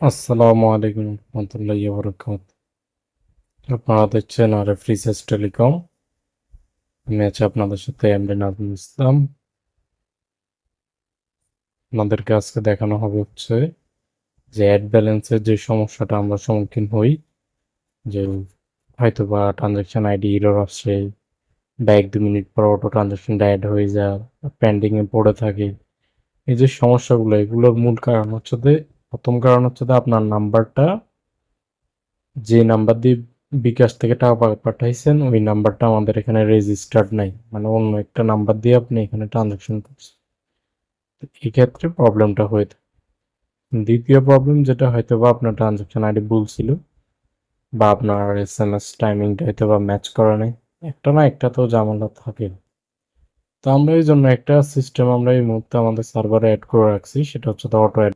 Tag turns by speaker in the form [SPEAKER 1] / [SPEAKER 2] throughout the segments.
[SPEAKER 1] আসসালামু আলাইকুম রহমতুল্লাহ বরকাত আপনারা দেখছেন আর ফ্রিসেস টেলিকম। আমি আছি আপনাদের সাথে এমডি নাজমুল ইসলাম। আপনাদেরকে আজকে দেখানো হবে হচ্ছে যে অ্যাড ব্যালেন্সের যে সমস্যাটা আমরা সম্মুখীন হই, যে হয়তো বা ট্রানজাকশন আইডি ইরর আসছে বা এক দু মিনিট পর অটো ট্রানজাকশন অ্যাড হয়ে যায় পেন্ডিংয়ে পড়ে থাকে। এই যে সমস্যাগুলো, এগুলোর মূল কারণ হচ্ছে যে প্রথম কারণ হচ্ছে যে আপনার নাম্বারটা, যে নাম্বার দিয়ে বিকাশ থেকে টাকা পাঠাইছেন, ওই নাম্বারটা আমাদের এখানে রেজিস্টার্ড নাই। মানে অন্য একটা নাম্বার দিয়ে আপনি এখানে ট্রানজাকশন করছেন। তো এই ক্ষেত্রে প্রবলেমটা হয়ে থাকে। দ্বিতীয় প্রবলেম যেটা হয়তো বা আপনার ট্রানজাকশন আইডি ভুল ছিল, বা আপনার এস এম এস টাইমিংটা হয়তো বা ম্যাচ করা নেই, একটা না একটা তো ঝামেলা থাকে তো আমরা এই জন্য একটা সিস্টেম আমরা এই মুহূর্তে আমাদের সার্ভারে অ্যাড করে রাখছি, সেটা হচ্ছে অটো অ্যাড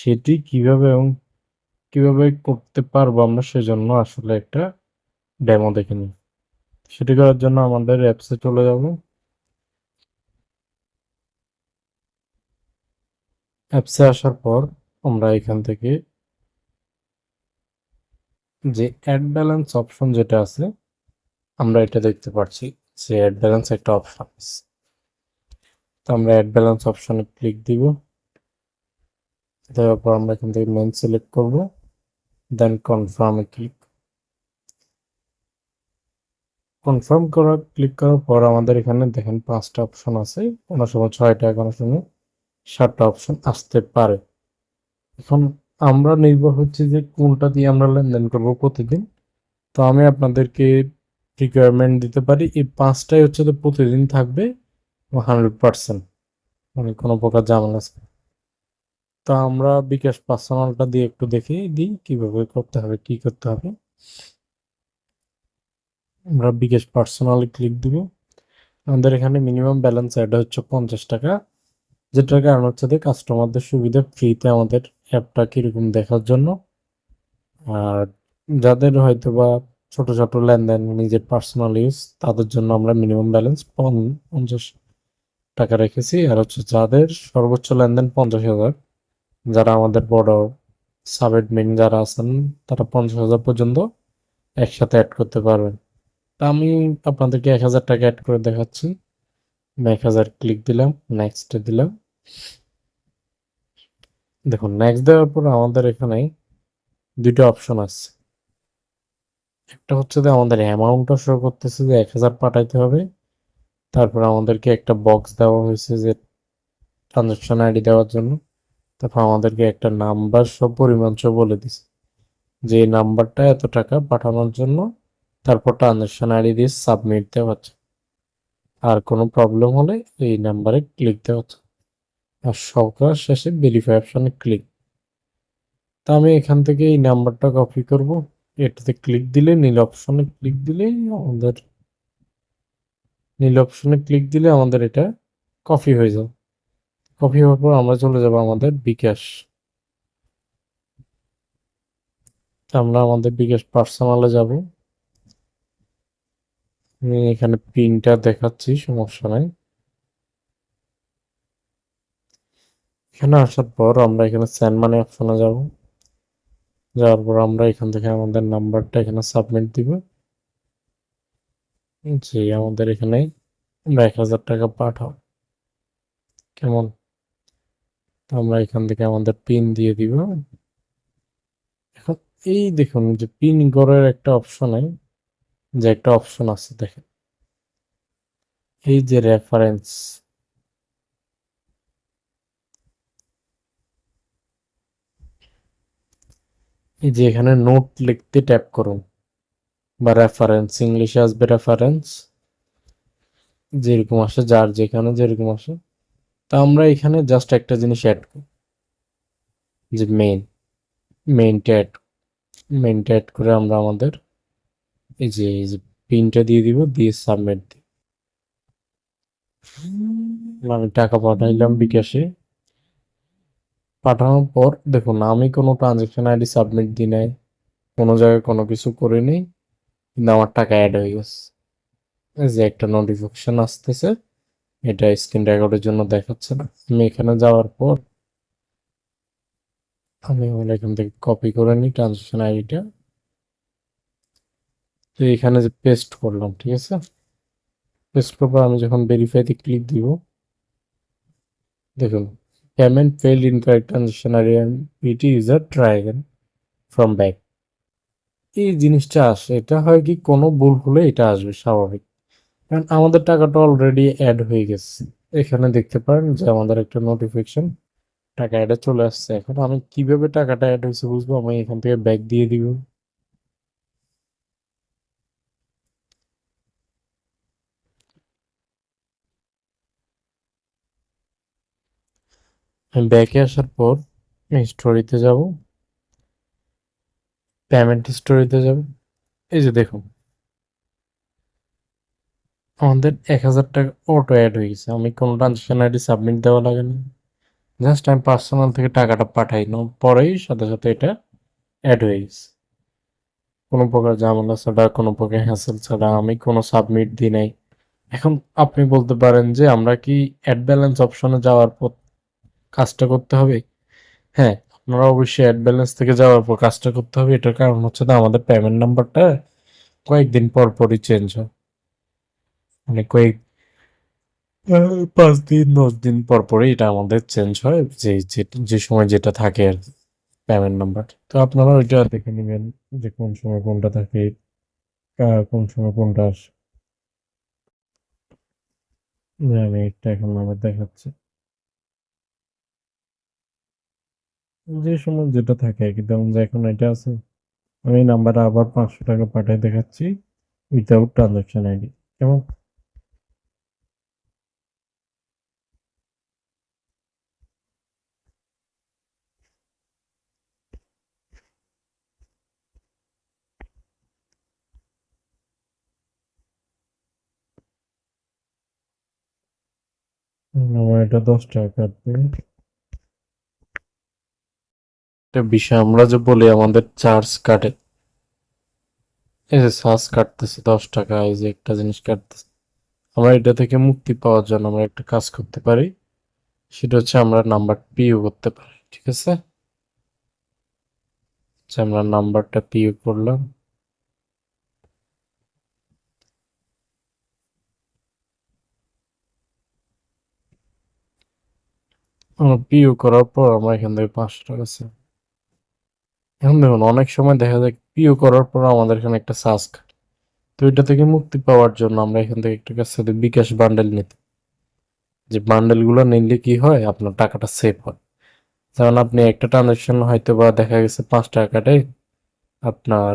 [SPEAKER 1] সেটি কীভাবে এবং কীভাবে করতে পারব আমরা সেজন্য আসলে একটা ডেমো দেখে নিই। সেটি করার জন্য আমাদের অ্যাপসে চলে যাব। অ্যাপসে আসার পর আমরা এখান থেকে যে অ্যাড ব্যালেন্স অপশন যেটা আছে, আমরা এটা দেখতে পাচ্ছি যে অ্যাড ব্যালেন্স একটা অপশন আছে। তো আমরা অ্যাড ব্যালেন্স অপশনে ক্লিক দিব। দেওয়ার পর আমরা এখান থেকে মেন সিলেক্ট করব দেন কনফার্মে ক্লিক কনফার্ম করা ক্লিক করার পর আমাদের এখানে দেখেন পাঁচটা অপশন আছে। কোনো সময় ছয়টা, কোনো সময় সাতটা অপশন আসতে পারে। এখন আমরা নির্ভর হচ্ছে যে কোনটা দিয়ে আমরা লেনদেন করব প্রতিদিন। তো আমি আপনাদেরকে রিকোয়ারমেন্ট দিতে পারি, এই পাঁচটাই হচ্ছে যে প্রতিদিন থাকবে হান্ড্রেড পার্সেন্ট মানে কোনো প্রকার ঝামেলা। তো আমরা বিকাশ পার্সোনালটা দিয়ে একটু দেখে দিই কীভাবে করতে হবে, কি করতে হবে। আমরা বিকাশ পার্সোনালি ক্লিক দিব। আমাদের এখানে মিনিমাম ব্যালেন্স অ্যাড হচ্ছে পঞ্চাশ টাকা। যেটার কারণ হচ্ছে যে কাস্টমারদের সুবিধা ফ্রিতে আমাদের অ্যাপটা কীরকম দেখার জন্য। আর যাদের হয়তো বা ছোট ছোট লেনদেন নিজের পার্সোনাল ইউজ তাদের জন্য আমরা মিনিমাম ব্যালেন্স পঞ্চাশ টাকা রেখেছি। আর হচ্ছে যাদের সর্বোচ্চ লেনদেন পঞ্চাশ হাজার যারা আমাদের বড় সাব অ্যাডমিন যারা আছেন, তারা পঞ্চাশ হাজার পর্যন্ত একসাথে অ্যাড করতে পারবেন। তা আমি আপনাদেরকে এক হাজার টাকা অ্যাড করে দেখাচ্ছি। এক হাজার ক্লিক দিলাম নেক্সটে দিলাম। দেখুন নেক্সট দেওয়ার পর আমাদের এখানে দুইটা অপশন আছে। একটা হচ্ছে যে আমাদের অ্যামাউন্টটা শো করতেছে যে এক হাজার পাঠাইতে হবে। তারপর আমাদেরকে একটা বক্স দেওয়া হয়েছে যে ট্রানজাকশন আইডি দেওয়ার জন্য। তারপর আমাদেরকে একটা নাম্বার সব পরিমাণ সব বলে দিছে। যে নাম্বারটা এত টাকা পাঠানোর জন্য তারপর ট্রানজাকশন আইডি দিয়ে সাবমিট দেওয়া হচ্ছে। আর কোনো প্রবলেম হলে এই নাম্বারে ক্লিক দেওয়া হচ্ছে। আর সবার শেষে ভেরিফাই অপশনে ক্লিক তা আমি এখান থেকে এই নাম্বারটা কপি করব। এটাতে ক্লিক দিলে, নীল অপশনে ক্লিক দিলে আমাদের, নীল অপশনে ক্লিক দিলে আমাদের এটা কপি হয়ে যাবে। কপি হওয়ার পর আমরা চলে যাব আমাদের বিকাশ। আমরা আমাদের বিকাশ পার্সোনালে যাব। আমি এখানে পিনটা দেখাচ্ছি, সমস্যা নাই। এখানে আসার পর আমরা এখানে সেন্ড মানি অপশনে যাব। যাওয়ার পর আমরা এখান থেকে আমাদের নাম্বারটা এখানে সাবমিট দিব। জি, আমাদের এখানে এক হাজার টাকা পাঠাও। কেমন? আমরা এখান থেকে আমাদের পিন দিয়ে দিব। এখন এই দেখুন যে পিন গড়ের একটা অপশনে যে একটা অপশন আছে, দেখেন। এই যে রেফারেন্স এই যে এখানে নোট লিখতে ট্যাপ করুন বা রেফারেন্স ইংলিশে আসবে রেফারেন্স যেরকম আসে, যার যেখানে যেরকম আসে। তা আমরা এখানে জাস্ট একটা জিনিস অ্যাড করি, যে মেইন মেইনটা অ্যাড মেইনটা অ্যাড করে আমরা আমাদের এই যে এই যে পিনটা দিয়ে দিব, দিয়ে সাবমিট দিই। আমি টাকা পাঠাইলাম বিকাশে। পাঠানোর পর, দেখুন, আমি কোনো ট্রানজেকশন আইডি সাবমিট দিই নাই, কোনো জায়গায় কোনো কিছু করে নেই, কিন্তু আমার টাকা অ্যাড হয়ে গেছে। যে একটা নোটিফিকেশন আসতেছে। এটা স্ক্রিন রেকর্ডের জন্য দেখাচ্ছে না। আমি এখানে যাওয়ার পর আমি এখান থেকে কপি করে নিই ট্রানজেকশন আইডিটা তো এখানে যে পেস্ট করলাম, ঠিক আছে? পেস্ট করার আমি যখন ভেরিফাইতে ক্লিক দিব, দেখুন payment failed incorrect transaction ID it user try again from back এই জিনিসটা আসে, এটা হয় কি কোনো ভুল হলে এটা আসবে স্বাভাবিক। কারণ আমাদের টাকাটা অলরেডি অ্যাড হয়ে গেছে। এখানে দেখতে পারেন যে আমাদের একটা নোটিফিকেশন টাকা অ্যাডে চলে আসছে। এখন আমি কীভাবে টাকাটা অ্যাড হয়েছে বুঝব? আমি এখান থেকে ব্যাক দিয়ে দিব। ব্যাকে আসার পর স্টোরিতে যাব। পেমেন্ট স্টোরিতে যাব। এই যে দেখুন। আমাদের এক হাজার টাকা অটো অ্যাড হয়ে গেছে। আমি কোনো ট্রানজেকশন আইডি সাবমিট দেওয়া লাগে না। জাস্ট আমি পার্সোনাল থেকে টাকাটা পাঠাই না। পরেই সাথে সাথে এটা অ্যাড হয়ে গেছে। কোনো প্রকার ঝামেলা ছাড়া, কোনো প্রকার হ্যাসেল ছাড়া আমি কোনো সাবমিট দিই নাই। এখন আপনি বলতে পারেন যে আমরা কি অ্যাড ব্যালেন্স অপশনে যাওয়ার পর কাজটা করতে হবে? হ্যাঁ আপনারা অবশ্যই অ্যাড ব্যালেন্স থেকে যাওয়ার পর কাজটা করতে হবে। এটার কারণ হচ্ছে না আমাদের পেমেন্ট নাম্বারটা কয়েকদিন পর পরই চেঞ্জ হয়। মানে কয়েক পাঁচ দিন, দশ দিন পর পরই এটা আমাদের চেঞ্জ হয়, যে, যে- সময় যেটা থাকে আর পেমেন্ট নাম্বার তো আপনারা ওইটা দেখে নেবেন যে কোন সময় কোনটা থাকে কোন সময় কোনটা আসে। আমি এটা এখন আমার দেখাচ্ছি। যে সময় যেটা থাকে আর কি, যেমন যে এখন এটা আছে, আমি নাম্বারে আবার পাঁচশো টাকা পাঠিয়ে দেখাচ্ছি উইথাউট ট্রানজাকশন আইডি কেমন? একটা বিষয়, আমরা যে বলি আমাদের চার্জ কাটে। এই যে চার্জ কাটতেছে দশ টাকা, এই যে একটা জিনিস কাটতেছে। আমরা এটা থেকে মুক্তি পাওয়ার জন্য আমরা একটা কাজ করতে পারি। সেটা হচ্ছে আমরা নাম্বার পিও করতে পারি, ঠিক আছে? আচ্ছা আমরা নাম্বারটা পিও করলাম। পিও করার পর আমরা এখান থেকে পাঁচশো টাকা save এখন দেখুন, অনেক সময় দেখা যায় পিও করার পর আমাদের এখানে একটা সাস তো এটা থেকে মুক্তি পাওয়ার জন্য আমরা এখান থেকে একটা কাছে বিকাশ বান্ডেল নিতে। যে বান্ডেলগুলো নিলে কি হয়? আপনার টাকাটা সেভ হয়। যেমন আপনি একটা ট্রানজাকশন হয়তো বা দেখা গেছে পাঁচ টাকা কাটে, আপনার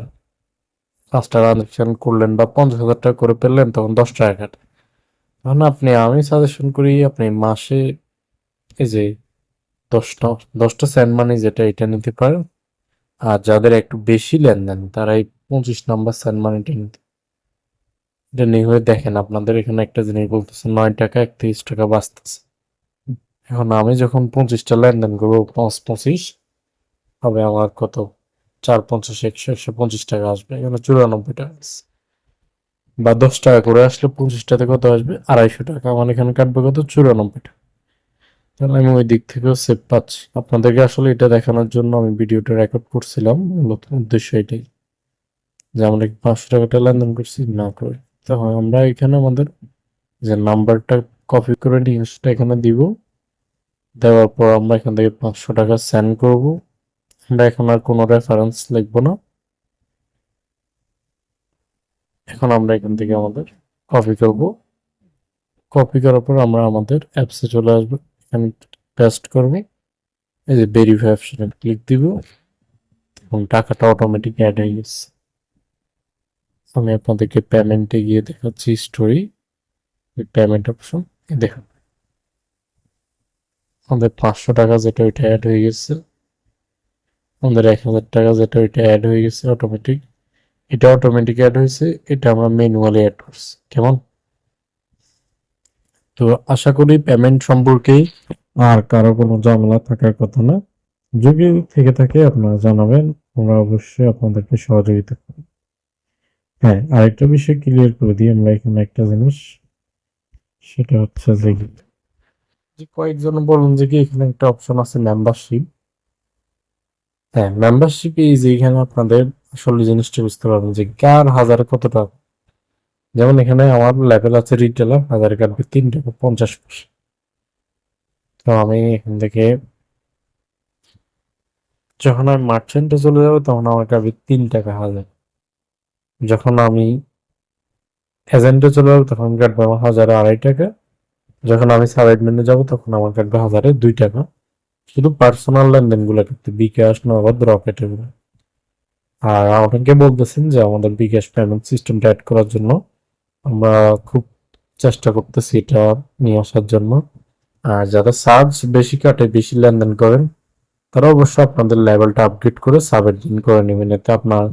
[SPEAKER 1] পাঁচটা ট্রানজাকশন করলেন বা পঞ্চাশ হাজার টাকা করে পেলেন, তখন দশ টাকা কাটে। তখন আপনি আমি সাজেশন করি, আপনি মাসে এই যে দশটা দশটা স্যান্ড মানি যেটা এটা নিতে পারেন আর যাদের একটু বেশি লেনদেন তারা এই পঁচিশ নাম্বার স্যান্ড মানিটা নিতে এটা নিয়ে হয়ে দেখেন, আপনাদের এখানে একটা জিনিস বলতেছে, নয় টাকা একত্রিশ টাকা বাঁচতেছে। এখন আমি যখন পঁচিশটা লেনদেন করব, পাঁচ পঁচিশ হবে আমার কত? চার পঞ্চাশ, একশো একশো পঁচিশ টাকা আসবে, এখানে চুরানব্বই টাকা। বা দশ টাকা করে আসলে পঁচিশটাতে কত আসবে? আড়াইশো টাকা, আমার এখানে কাটবে কত? চুরানব্বই টাকা। তাহলে আমি ওই দিক থেকেও সেভ পাচ্ছি। আপনাদেরকে আসলে এটা দেখানোর জন্য আমি ভিডিওটা রেকর্ড করছিলাম। মূলত উদ্দেশ্য এটাই যে আমরা পাঁচশো টাকাটা লেনদেন করছি? না করে। তখন আমরা এখানে আমাদের যে নাম্বারটা কপি করে নিয়ে এখানে দিব। দেওয়ার পর আমরা এখান থেকে পাঁচশো টাকা সেন্ড করব। আমরা এখন আর কোনো রেফারেন্স লিখব না। এখন আমরা এখান থেকে আমাদের কপি করব। কপি করার পর আমরা আমাদের অ্যাপসে চলে আসব। এখানে পেস্ট করব। এই যে ভেরিফাই অপশনে ক্লিক দিব এবং টাকাটা অটোমেটিক অ্যাড হয়ে গেছে। আমি আপনাদেরকে পেমেন্টে গিয়ে দেখাচ্ছি স্টোরি পেমেন্ট অপশন দেখুন। আমাদের পাঁচশো টাকা যেটা ওইটা অ্যাড হয়ে গেছে। আমাদের এক হাজার টাকা যেটা ওইটা অ্যাড হয়ে গেছে অটোমেটিক এটা অটোমেটিক অ্যাড হয়েছে, এটা আমরা ম্যানুয়ালি অ্যাড করছি। কেমন? তো আশা করি পেমেন্ট সম্পর্কে আর কারও কোনো ঝামেলা থাকার কথা না। যদি থেকে থাকে আপনারা জানাবেন, আমরা অবশ্যই আপনাদেরকে সহযোগিতা করব। হ্যাঁ আরেকটা বিষয় ক্লিয়ার করে দিই আমরা এখানে একটা জিনিস, সেটা হচ্ছে যে যে কয়েকজন বলুন যে কি এখানে একটা অপশন আছে মেম্বারশিপ হ্যাঁ মেম্বারশিপ এই যে এখানে আপনাদের আসলে জিনিসটা বুঝতে পারবেন যে কার হাজারে কত টাকা। যেমন এখানে আমার লেভেল আছে রিটেলার হাজারে কাটবে তিন টাকা পঞ্চাশ তো আমি এখান থেকে যখন আমি মার্চেন্টে চলে যাব, তখন আমার কাটবে তিন টাকা হাজার। যখন আমি এজেন্টে চলে যাব, তখন কাটবে আমার হাজারে আড়াই টাকা। যখন আমি সাব অ্যাডমিনে যাব, তখন আমার কাটবে হাজারে দুই টাকা। শুধু পার্সোনাল লেনদেনগুলো করতে, বিকাশ, নগদ এগুলো। আর আমাকে বলতেছেন যে আমাদের বিকাশ পেমেন্ট সিস্টেমটা অ্যাড করার জন্য আমরা খুব চেষ্টা করতেছি এটা নিয়ে আসার জন্য। আর যারা সার্চ বেশি কাটে, বেশি লেনদেন করেন, তারা অবশ্যই আপনাদের লেভেলটা আপগ্রেড করে সাব অ্যাডমিন করে নেবেন। এতে আপনার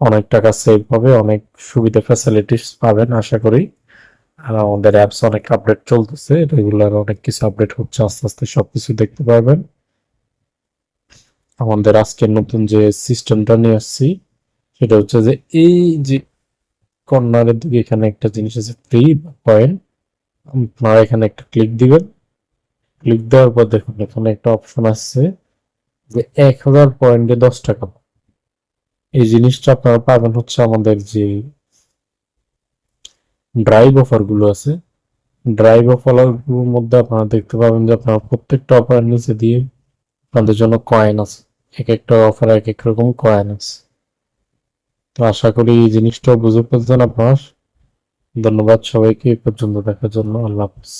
[SPEAKER 1] অনেক টাকা সেভ হবে, অনেক সুবিধা ফ্যাসিলিটিস পাবেন, আশা করি। আর আমাদের অ্যাপস অনেক আপডেট চলতেছে রেগুলার অনেক কিছু আপডেট হচ্ছে, আস্তে আস্তে সবকিছু দেখতে পারবেন। আমাদের আজকের নতুন যে সিস্টেমটা নিয়ে আসছি, সেটা হচ্ছে যে এই যে কর্নারের দিকে এখানে একটা জিনিস আছে ফ্রি পয়েন্ট আপনারা এখানে একটা ক্লিক দিবেন। ক্লিক দেওয়ার পর দেখুন, এখানে একটা অপশন আসছে যে এক হাজার পয়েন্টে দশ টাকা। এই জিনিসটা আপনারা পাবেন হচ্ছে আমাদের যে ড্রাইভ অফারগুলো আছে। ড্রাইভ অফারগুলোর মধ্যে আপনারা দেখতে পাবেন যে আপনারা প্রত্যেকটা অফারের নিচে দিয়ে আপনাদের জন্য কয়েন আছে। এক একটা অফার এক এক রকম কয়েন আছে। তো আশা করি এই জিনিসটাও বুঝে ফেলছেন আপনার। ধন্যবাদ সবাইকে এ পর্যন্ত দেখার জন্য আল্লাহ হাফিজ।